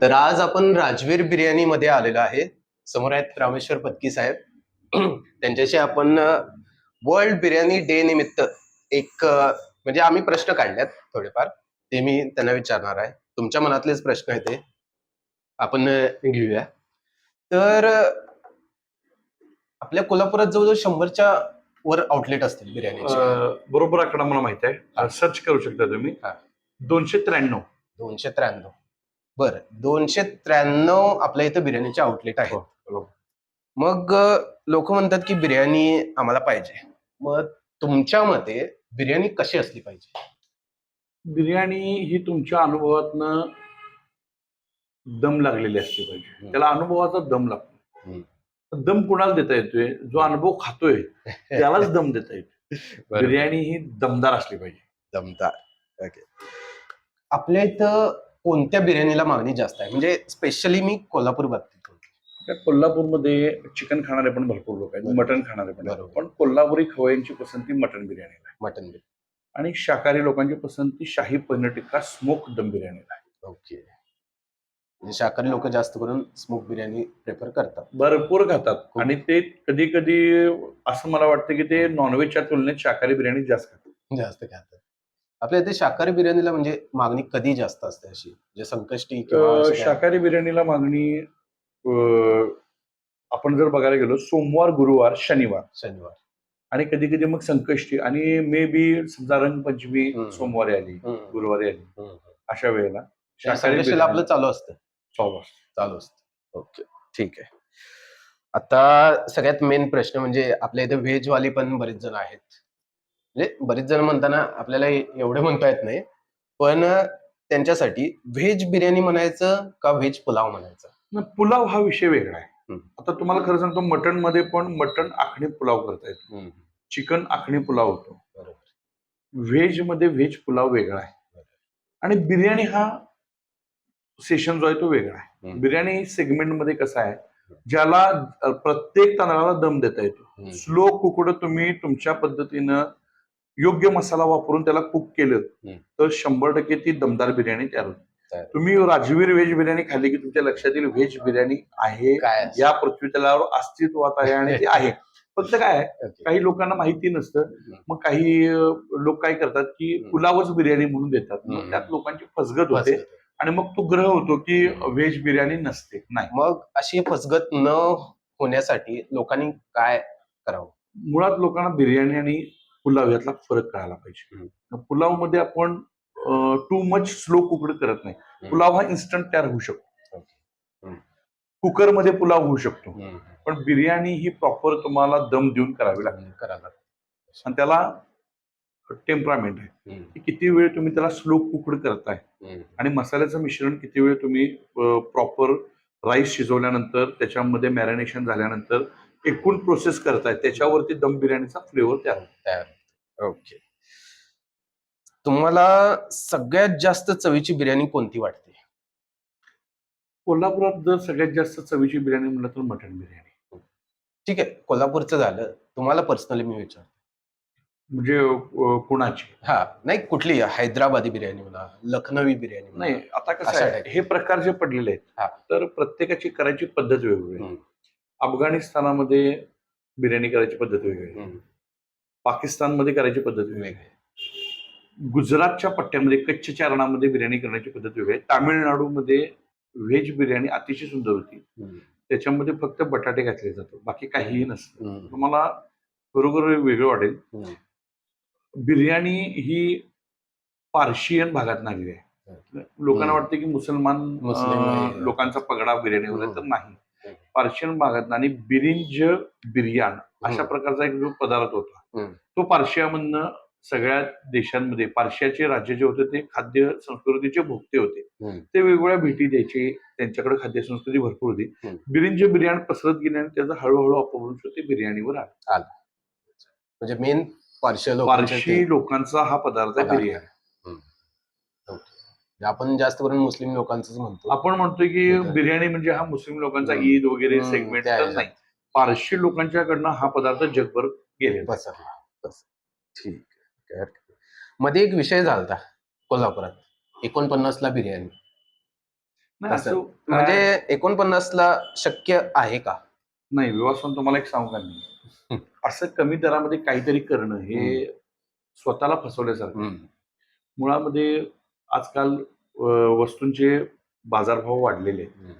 तर आज आपण राजवीर बिर्याणी मध्ये आलेलो आहे. समोर आहेत रामेश्वर पत्की साहेब. त्यांच्याशी आपण वर्ल्ड बिर्याणी डे निमित्त एक म्हणजे आम्ही प्रश्न काढल्यात थोडेफार. ते मी त्यांना विचारणार आहे. तुमच्या मनातलेच प्रश्न आहेत ते. आपण घेऊया. तर आपल्या कोल्हापुरात जवळजवळ शंभरच्या वर आउटलेट असतील बिर्याणीचे. अं, बरोबर आकडा मला माहीत आहे. सर्च करू शकता तुम्ही. दोनशे त्र्याण्णव. दोनशे त्र्याण्णव. बरं दोनशे त्र्याण्णव आपल्या इथं बिर्याणीचे आउटलेट आहेत हो, बरोबर. मग लोक म्हणतात की बिर्याणी आम्हाला पाहिजे. मग तुमच्या मते बिर्याणी कशी असली पाहिजे? बिर्याणी ही तुमच्या अनुभवातनं दम लागलेली असली पाहिजे. त्याला अनुभवाचा दम लागतो. दम कुणाला देता येतोय? जो अनुभव खातोय त्यालाच दम देता येतो. बिर्याणी ही दमदार असली पाहिजे. जमदार ओके आपल्या इथं कोणत्या बिर्याणीला मागणी जास्त आहे? म्हणजे स्पेशली मी कोल्हापूर बाबतीत कोल्हापूरमध्ये चिकन खाणारे पण भरपूर लोक आहेत. मटण खाणारे पण. पण कोल्हापुरी खवयांची पसंती मटण बिर्याणीला आहे. मटन बिर्याणी. आणि शाकाहारी लोकांची पसंती शाही पनीर टिक्का स्मोक दम बिर्याणीला आहे. ओके. म्हणजे शाकाहारी लोक जास्त करून स्मोक बिर्याणी प्रेफर करतात. भरपूर खातात. आणि ते कधी कधी असं मला वाटतं की ते नॉनव्हेजच्या तुलनेत शाकाहारी बिर्याणी जास्त खातात. जास्त खातात. आपल्या इथे शाकाहारी बिर्याणीला म्हणजे मागणी कधी जास्त असते अशी? म्हणजे संकष्टी किंवा अं? शाकाहारी बिर्याणीला मागणी अं, आपण जर बघायला गेलो सोमवार गुरुवार शनिवार. शनिवार. आणि कधी कधी मग संकष्टी आणि मे बी समजा रंगपंचमी हम्म. सोमवारी आली हम्म, गुरुवारी आली हम्म. अशा वेळेला शाकाहारी संकष्टीला आपलं चालू असतं. चालू असतं. चालू असतं. ओके. ठीक आहे. आता सगळ्यात मेन प्रश्न म्हणजे आपल्या इथे व्हेज वाली पण बरेच जण आहेत. म्हणजे बरेच जण म्हणताना आपल्याला एवढे म्हणता येत नाही. पण त्यांच्यासाठी व्हेज बिर्याणी म्हणायचं का व्हेज पुलाव म्हणायचं? पुलाव हा विषय वेगळा आहे. आता तुम्हाला खरं सांगतो मटणमध्ये पण मटण आखणी पुलाव करता येतो. चिकन आखणी पुलाव होतो. व्हेजमध्ये व्हेज पुलाव वेगळा आहे. आणि बिर्याणी हा सेशन जो आहे तो वेगळा आहे. बिर्याणी सेगमेंटमध्ये कसा आहे ज्याला प्रत्येक तांदळाला दम देता येतो. स्लो कुकड तुम्ही तुमच्या पद्धतीनं योग्य मसाला वापरून त्याला कुक केलं. तर शंभर टक्के ती दमदार बिर्याणी तयार होते. तुम्ही राजवीर व्हेज बिर्याणी खाल्ली की तुमच्या लक्षात येईल व्हेज बिर्याणी आहे? या पृथ्वी तलावर अस्तित्वात आहे आणि ती आहे फक्त काय. काही लोकांना माहिती नसतं. मग काही लोक काय करतात की. पुलावच बिर्याणी म्हणून देतात मग. त्यात लोकांची फसगत होते आणि मग तो ग्रह होतो की व्हेज बिर्याणी नसते नाही मग अशी फसगत न होण्यासाठी लोकांनी काय करावं मुळात लोकांना बिर्याणी आणि पुलाव यातला फरक कळायला. पाहिजे. पुलावमध्ये आपण टू मच स्लो कुकड करत नाही. पुलाव हा इन्स्टंट तयार होऊ शकतो. कुकरमध्ये पुलाव होऊ शकतो. पण बिर्याणी ही प्रॉपर तुम्हाला दम देऊन करावी लागते. करायला आणि त्याला टेम्परामेंट आहे. किती वेळ तुम्ही त्याला स्लो कुकड करताय. आणि मसाल्याचं मिश्रण किती वेळ तुम्ही प्रॉपर राईस शिजवल्यानंतर त्याच्यामध्ये मॅरिनेशन झाल्यानंतर एकूण प्रोसेस करताय. त्याच्यावरती दम बिर्याणीचा फ्लेवर तयार होतो. तयार ओके तुम्हाला सगळ्यात जास्त चवीची बिर्याणी कोणती वाटते? कोल्हापुरात जर सगळ्यात जास्त चवीची बिर्याणी म्हणलं तर मटण बिर्याणी. ठीक आहे. कोल्हापूरचं झालं. तुम्हाला पर्सनली मी विचार म्हणजे कुणाची? हा. नाही कुठली? हैदराबादी बिर्याणी म्हणा लखनवी बिर्याणी. नाही आता कसं आहे. हे प्रकार जे पडलेले हा. आहेत तर प्रत्येकाची करायची पद्धत वेगवेगळी. अफगाणिस्तानामध्ये बिर्याणी करायची पद्धत वेगळी आहे. पाकिस्तानमध्ये करायची पद्धत वेगळी आहे. गुजरातच्या पट्ट्यामध्ये कच्छच्या रणामध्ये बिर्याणी करण्याची पद्धत वेगळी आहे तामिळनाडूमध्ये व्हेज बिर्याणी अतिशय सुंदर होती. त्याच्यामध्ये फक्त बटाटे घातले जातात बाकी काहीही नसतं. तुम्हाला बरोबर वेगळं वाटेल हम्म. बिर्याणी ही पार्शियन भागात आलेली आहे लोकांना हम्म. वाटतं की मुसलमान मुस्लिम अं, आहे. लोकांचा पगडा बिर्याणीवर आहे तर. नाही. पार्शियन भागात आणि बिरिंज बिर्याण अशा. प्रकारचा एक जो पदार्थ होता. तो पार्शियामधनं सगळ्या देशांमध्ये पार्शियाचे राज्य जे होते ते खाद्य संस्कृतीचे भोगते होते. ते वेगवेगळ्या भेटी द्यायचे त्यांच्याकडे खाद्य संस्कृती भरपूर होती. बिरिंज बिर्याणी पसरत गेल्याने त्याचा हळूहळू अपभ्रंश ते बिर्याणीवर आला म्हणजे मेन पार्शियल पारशी लोकांचा हा पदार्थ. बिर्याणी आपण जास्त करून मुस्लिम लोकांच म्हणतो. आपण म्हणतोय की. बिर्याणी म्हणजे हा मुस्लिम लोकांचा. ईद वगैरे सेगमेंट नाही. पारशी लोकांच्याकडनं हा पदार्थ जगभर गेलेला पसरला. बस ठीक आहे. नाही. मध्ये एक विषय झालता कोल्हापुरात. एकोणपन्नास ला बिर्याणी. नाही, म्हणजे एकोणपन्नास ला शक्य आहे का? नाही विवासन तुम्हाला एक सांगू का मी? असं कमी दरामध्ये काहीतरी करणं हे स्वतःला फसवल्यासारखं मुळामध्ये आजकाल वस्तूंचे बाजारभाव वाढलेले आहेत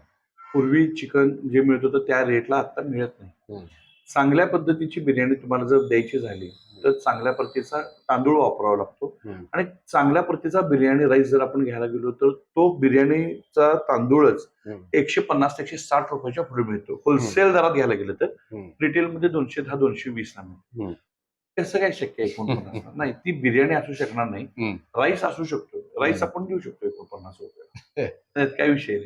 पूर्वी चिकन जे मिळत होतं त्या रेटला आता मिळत नाही. चांगल्या पद्धतीची बिर्याणी तुम्हाला जर द्यायची झाली तर चांगल्या प्रतीचा तांदूळ वापरावा लागतो. आणि चांगल्या प्रतीचा बिर्याणी राईस जर आपण घ्यायला गेलो तर तो बिर्याणीचा तांदूळच. एकशे पन्नास ते एकशे साठ रुपयाच्या पुढे मिळतो होलसेल दरात घ्यायला गेलं तर. रिटेलमध्ये दोनशे दहा दोनशे वीस ला. मिळतो कसं काय शक्य आहे नाही ती बिर्याणी असू शकणार नाही. राईस असू शकतो राईस. आपण देऊ शकतो एकोणपन्नास रुपये. त्यात काय विषय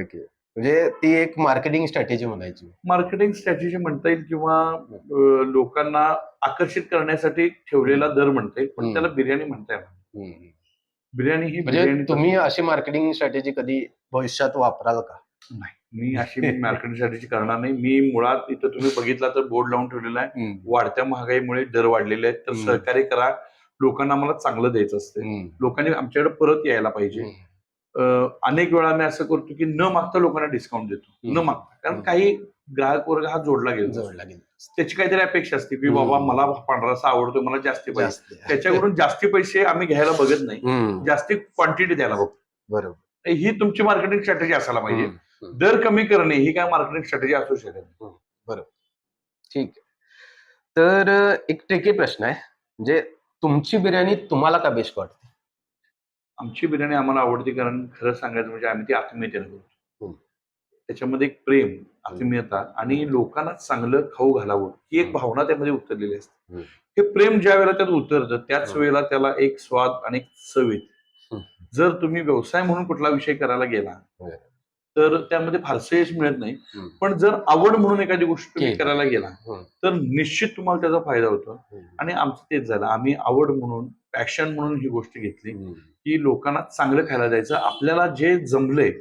ओके. म्हणजे ती एक मार्केटिंग स्ट्रॅटेजी म्हणायची. मार्केटिंग स्ट्रॅटेजी म्हणता येईल किंवा लोकांना आकर्षित करण्यासाठी ठेवलेला दर म्हणता येईल पण. त्याला बिर्याणी म्हणता येणार. बिर्याणी ही म्हणजे तुम्ही अशी मार्केटिंग स्ट्रॅटेजी कधी भविष्यात वापराल का? नाही मी अशी मार्केटिंग स्ट्रॅटेजी करणार नाही. मी मुळात इथं तुम्ही बघितला तर बोर्ड लावून ठेवलेला आहे. वाढत्या महागाईमुळे दर वाढलेले आहेत. तर. सहकार्य करा. लोकांना मला चांगलं द्यायचं असतं. लोकांनी आमच्याकडे परत यायला पाहिजे. अनेक वेळा मी असं करतो की न मागता लोकांना डिस्काउंट देतो. न. मागता. कारण. काही ग्राहक वर्ग हा जोडला गेला जोडला गेला त्याची काहीतरी अपेक्षा असते की. बाबा मला पांढरा रस्सा आवडतो मला जास्ती पाहिजे. जास्त. त्याच्याकडून जास्ती पैसे आम्ही घ्यायला बघत नाही. जास्ती क्वांटिटी द्यायला बघतो. बरोबर. ही तुमची मार्केटिंग स्ट्रॅटेजी असायला पाहिजे. दर कमी करणे ही काय मार्केटिंग स्ट्रॅटेजी असू शकत नाही. ठीक आहे. तर एक ट्रिकी प्रश्न आहे. म्हणजे तुमची बिर्याणी तुम्हाला का बेस्ट वाटते आमची बिर्याणी आम्हाला आवडते कारण खरं सांगायचं म्हणजे आम्ही ती आत्मीयतेने करतो. त्याच्यामध्ये एक प्रेम आत्मीयता आणि लोकांना चांगलं खाऊ घालावं ही एक. भावना त्यामध्ये उतरलेली असते. हे प्रेम ज्या वेळेला त्यात उतरतं त्याच. वेळेला त्याला एक स्वाद आणि एक चव येते हम्म. जर तुम्ही व्यवसाय म्हणून कुठला विषय करायला गेला. तर त्यामध्ये फारसं यश मिळत नाही. पण जर आवड म्हणून एखादी गोष्ट तुम्ही. करायला गेला. तर निश्चित तुम्हाला त्याचा फायदा होतो आणि आमचं तेच झालं आम्ही आवड म्हणून पॅशन म्हणून ही गोष्ट घेतली. की लोकांना चांगलं खायला द्यायचं आपल्याला जे जमलंय.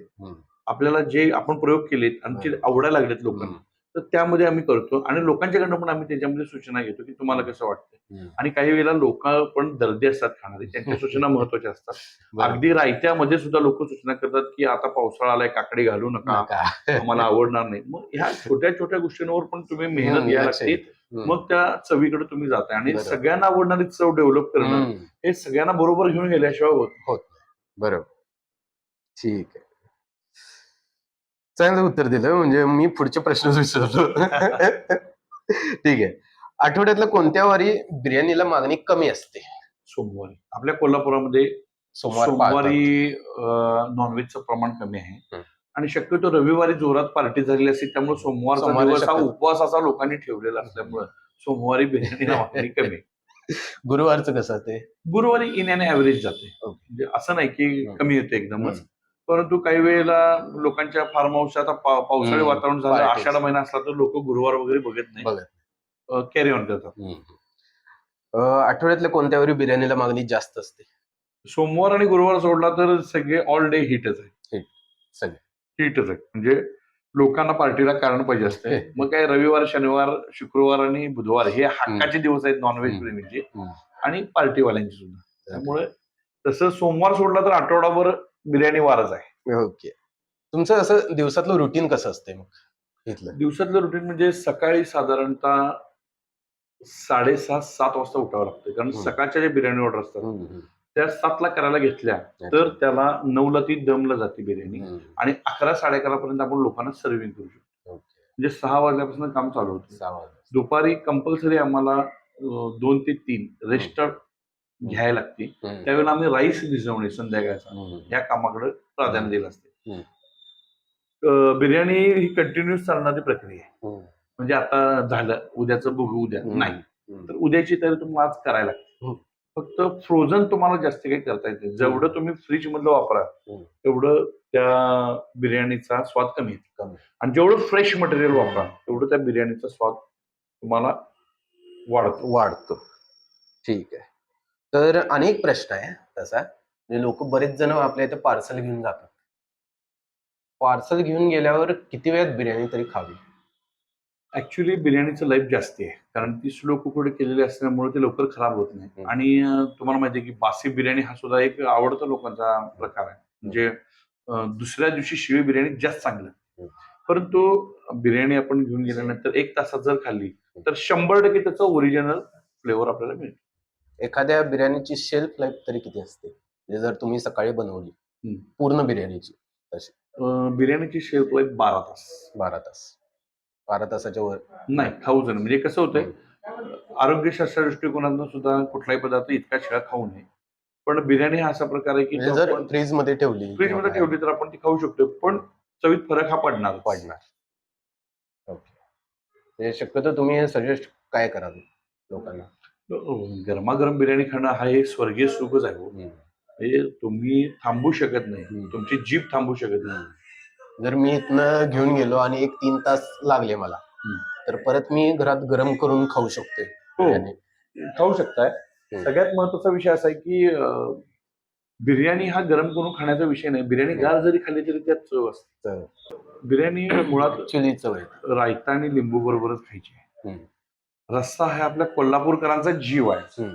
आपल्याला जे आपण प्रयोग केलेत आणि ते आवडायला लागलेत लोकांना तर त्यामध्ये आम्ही करतो आणि लोकांच्याकडनं पण आम्ही त्याच्यामध्ये सूचना घेतो की तुम्हाला कसं वाटतं. आणि काही वेळेला लोक पण दर्दी असतात खाणारे त्यांच्या सूचना महत्त्वाच्या असतात. अगदी रायत्यामध्ये सुद्धा लोक सूचना करतात की आता पावसाळा आलाय काकडी घालू नका. आम्हाला आवडणार नाही मग ह्या छोट्या छोट्या गोष्टींवर पण तुम्ही मेहनत घ्यायला लक्ष लागते. मग त्या चवीकडे तुम्ही जाताय आणि. सगळ्यांना आवडणारी चव डेव्हलप करणं. हे सगळ्यांना बरोबर घेऊन गेल्याशिवाय होत. बरोबर ठीक आहे चांगलं उत्तर दिलं म्हणजे मी पुढचे प्रश्न विचारतो ठीक आहे आठवड्यातल्या कोणत्या वारी बिर्याणीला मागणी कमी असते सोमवारी आपल्या कोल्हापुरामध्ये सोमवार नॉनव्हेजचं प्रमाण कमी आहे. आणि शक्यतो रविवारी जोरात पार्टी झालेली असते त्यामुळे सोमवारी शक्यतो. उपवासाचा लोकांनी ठेवलेला असल्यामुळे सोमवारी बिर्याणीला मागणी कमी. गुरुवारचं कसं ते गुरुवारी इन अँड ऍव्हरेज जाते. म्हणजे असं नाही की. कमी येते एकदमच. परंतु काही वेळेला लोकांच्या फार्म हाऊस आता पा- पावसाळी. वातावरण झालं Parties. आषाढ महिना असला तर लोक गुरुवार वगैरे बघत नाही. बघत कॅरी ऑन करतात. अं, आठवड्यातल्या कोणत्या वारी बिर्याणीला मागणी जास्त असते? सोमवार आणि गुरुवार सोडला तर सगळे ऑल डे हिटच आहे. सगळे. हिटच आहे. म्हणजे लोकांना पार्टीला कारण पाहिजे असते. मग काय रविवार शनिवार शुक्रवार आणि बुधवार हे हक्काचे दिवस आहेत नॉनव्हेज हम्म. प्रेमीचे हम्म. आणि पार्टीवाल्यांचे सुद्धा. त्यामुळे तसं सोमवार सोडला तर आठवडाभर बिर्याणी वारच आहे. ओके. तुमचं असं दिवसातलं रुटीन कसं असते मग इथलं? दिवसातलं रुटीन म्हणजे सकाळी साधारणतः साडेसात सात वाजता उठावं लागतं कारण हम्म. सकाळच्या ज्या बिर्याणी ऑर्डर असतात त्या सातला करायला घेतल्या तर त्याला नऊला ती दमला जाते बिर्याणी. आणि अकरा साडे अकरा पर्यंत आपण लोकांना सर्व्हिंग करू शकतो. ओके. म्हणजे सहा वाजल्यापासून काम चालू होतं. सहा वाजता. दुपारी कंपल्सरी आम्हाला अं, दोन ते तीन रेस्ट घ्यायला लागते. त्यावेळेला आम्ही राईस भिजवणे संध्याकाळचा. या कामाकडे प्राधान्य दिलं असते बिर्याणी ही कंटिन्युअस चालणारी प्रक्रिया आहे. म्हणजे आता झालं उद्याचं बघू उद्या. नाही. तर उद्याची तयारी तुम्हाला आज करायला लागते. फक्त फ्रोझन तुम्हाला जास्त काही करता येते जेवढं तुम्ही फ्रीज मधलं वापरा. तेवढं त्या बिर्याणीचा स्वाद कमी येतो. आणि जेवढं फ्रेश मटेरियल वापरा तेवढं त्या बिर्याणीचा स्वाद तुम्हाला वाढतो वाढतो ठीक आहे तर अनेक प्रश्न आहे तसा. म्हणजे लोक बरेच जण आपल्या इथे पार्सल घेऊन जातात. पार्सल घेऊन गेल्यावर किती वेळात बिर्याणी तरी खावी? ऍक्च्युली बिर्याणीचं लाईफ जास्ती आहे. कारण ती स्लो कुकडे केलेली असल्यामुळे ते लवकर खराब होत नाही. आणि तुम्हाला माहिती आहे की बासी बिर्याणी हा सुद्धा एक आवडता लोकांचा प्रकार आहे. म्हणजे दुसऱ्या दिवशी शिळी बिर्याणी जास्त चांगलं. परंतु बिर्याणी आपण घेऊन गेल्यानंतर एक तासात जर खाल्ली तर शंभर टक्के त्याचं ओरिजिनल फ्लेवर आपल्याला मिळेल एखाद्या बिर्याणीची शेल्फ लाईफ तरी किती असते? म्हणजे जर तुम्ही सकाळी बनवली. पूर्ण बिर्याणीची अं, बिर्याणीची शेल्फ लाईफ बारा तास. बारा तास. बारा तासाच्या वर. नाही खाऊ नये म्हणजे कसं होतंय आरोग्यशास्त्र दृष्टिकोनातून सुद्धा कुठलाही पदार्थ इतका शिळा खाऊ नये. पण बिर्याणी हा असा प्रकार आहे की म्हणजे जर फ्रीजमध्ये ठेवली फ्रीजमध्ये ठेवली तर आपण ती खाऊ शकतो पण चवीत फरक हा पडणार पडणार. ओके. शक्यतो तुम्ही सजेस्ट काय कराल लोकांना? गरमागरम बिर्याणी खाणं हा एक स्वर्गीय सुखच आहे हो. म्हणजे तुम्ही थांबू शकत नाही हम्म. तुमची जीभ थांबू शकत नाही जर मी इथनं घेऊन गेलो आणि एक तीन तास लागले मला हम्म. तर परत मी घरात गरम करून खाऊ शकते हो बिर्याणी. खाऊ शकताय हम्म. सगळ्यात महत्त्वाचा विषय असा आहे की अं, बिर्याणी हा गरम करून खाण्याचा विषय नाही बिर्याणी गार जरी खाल्ली तरी त्यात चव असते बिर्याणी मुळात चिली चव आहे रायता आणि लिंबू बरोबरच खायची आहे. हम्म. रस्सा हा आपल्या कोल्हापूरकरांचा जीव आहे.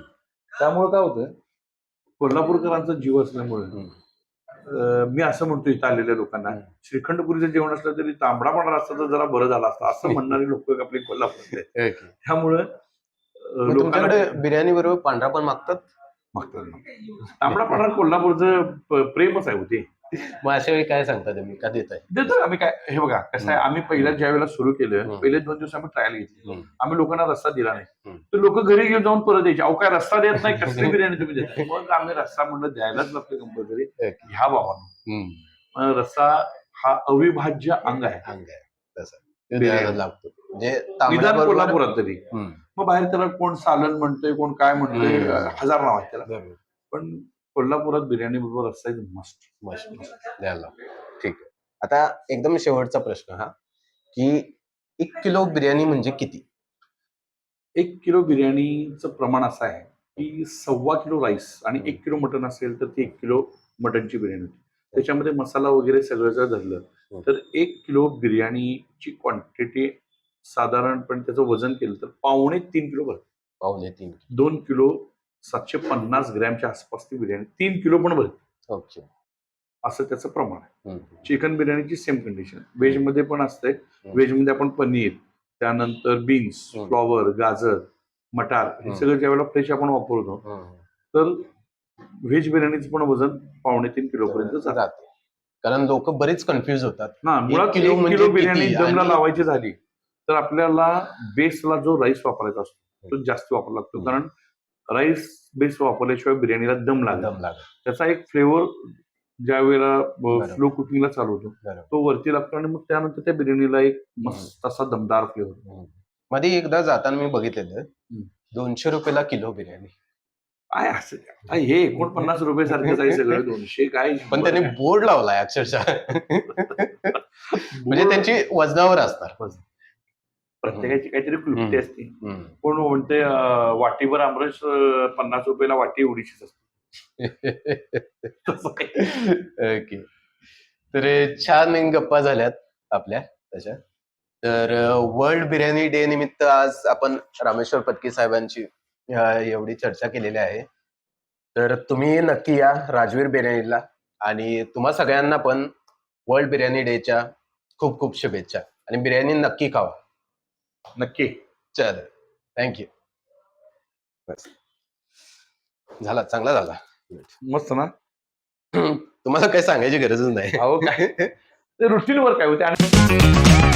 त्यामुळे काय होतं कोल्हापूरकरांचा जीव असल्यामुळे मी असं म्हणतो इथं आलेल्या लोकांना. श्रीखंडपुरीचं जेवण असलं तरी तांबडा पांढरा असता तर जरा बरं झालं असतं असं म्हणणारी लोक आपले कोल्हापूरचे. ओके. त्यामुळं तुमच्याकडे बिर्याणी बरोबर पांढरा पण मागतात मागतात. तांबडा पांढरा कोल्हापूरचं प्रेमच आहे होते मग अशा वेळी काय सांगता तुम्ही? का देताय देतो आम्ही काय हे बघा कसं आहे आम्ही पहिल्या ज्या वेळेला सुरू केलं. पहिले दोन दिवस आम्ही ट्रायल घेतली. आम्ही लोकांना रस्ता दिला नाही. तर लोक घरी घेऊन जाऊन परत यायचे. अहो काय रस्ता देत नाही कसली बिर्याणी तुम्ही देता? मग आम्ही रस्ता म्हणलं द्यायलाच लागते कंपल्सरी. ह्या बाबा हम्म. रस्सा हा अविभाज्य अंग आहे. अंग आहे. तसं. लागतो. म्हणजे निदान कोल्हापुरात तरी. मग बाहेर त्याला कोण सालन म्हणतोय कोण काय म्हणतोय. हजार नाव आहेत त्याला. पण कोल्हापुरात बिर्याणी बरोबर मस्ट मस्त मस्त. द्यायला लागतो. ठीक आहे आता एकदम शेवटचा प्रश्न हा की एक किलो बिर्याणी म्हणजे किती एक किलो बिर्याणीचं प्रमाण असं आहे की सव्वा किलो राईस आणि एक किलो मटण असेल तर ती एक किलो मटणची बिर्याणी होती त्याच्यामध्ये मसाला वगैरे सगळं जर धरलं. तर एक किलो बिर्याणीची क्वांटिटी साधारणपणे त्याचं वजन केलं तर पावणे तीन किलो भरते पावणे तीन दोन किलो सातशे पन्नास ग्रॅमच्या आसपास ती बिर्याणी तीन किलो पण भरते ओके असं त्याचं प्रमाण आहे. चिकन बिर्याणीची सेम कंडिशन व्हेजमध्ये पण असते व्हेजमध्ये आपण पनीर त्यानंतर बीन्स. फ्लॉवर गाजर मटार हे. सगळं ज्यावेळेला फ्रेश आपण वापरतो. तर व्हेज बिर्याणीचं पण वजन पावणे तीन किलो पर्यंत जातं कारण लोक बरेच कन्फ्युज होतात ना मुळात किलो म्हणजे किलो? बिर्याणी दमला आणि- लावायची झाली तर आपल्याला बेसला जो राईस वापरायचा असतो तो जास्त वापरावा लागतो. कारण राईस बेस वापरल्याशिवाय बिर्याणीला दम लागला त्याचा एक फ्लेवर ज्या वेळेला. स्लो कुकिंगला चालू होतो. तो वरती लागतो आणि मग त्यानंतर त्या बिर्याणीला एक मस्त असा दमदार फ्लेवर. मध्ये एकदा जाताना मी बघितलेलं. दोनशे रुपयाला किलो बिर्याणी काय असं? हे एकोणपन्नास रुपये सारखंच आहे सगळं दोनशे काय पण त्यांनी बोर्ड लावलाय अक्षरशः म्हणजे त्यांची वजनावर असणार प्रत्येकाची काहीतरी क्लुप्ती. असते. कोण म्हणते अं, वाटीभर आमरस पन्नास रुपयाला वाटी एवढीशीच असते. ओके. तर छान गप्पा झाल्यात आपल्या तशा. तर वर्ल्ड बिर्याणी डे निमित्त आज आपण रामेश्वर पत्की साहेबांची एवढी चर्चा केलेली आहे. तर तुम्ही नक्की या राजवीर बिर्याणीला आणि तुम्हा सगळ्यांना पण वर्ल्ड बिर्याणी डेच्या खूप खूप शुभेच्छा. आणि बिर्याणी नक्की खावा. नक्की. चल. थँक्यू बस. झाला चांगला झाला. मस्त ना? तुम्हाला काही सांगायची गरजच नाही. अहो काय? ते रुटीनवर काय होते? आणि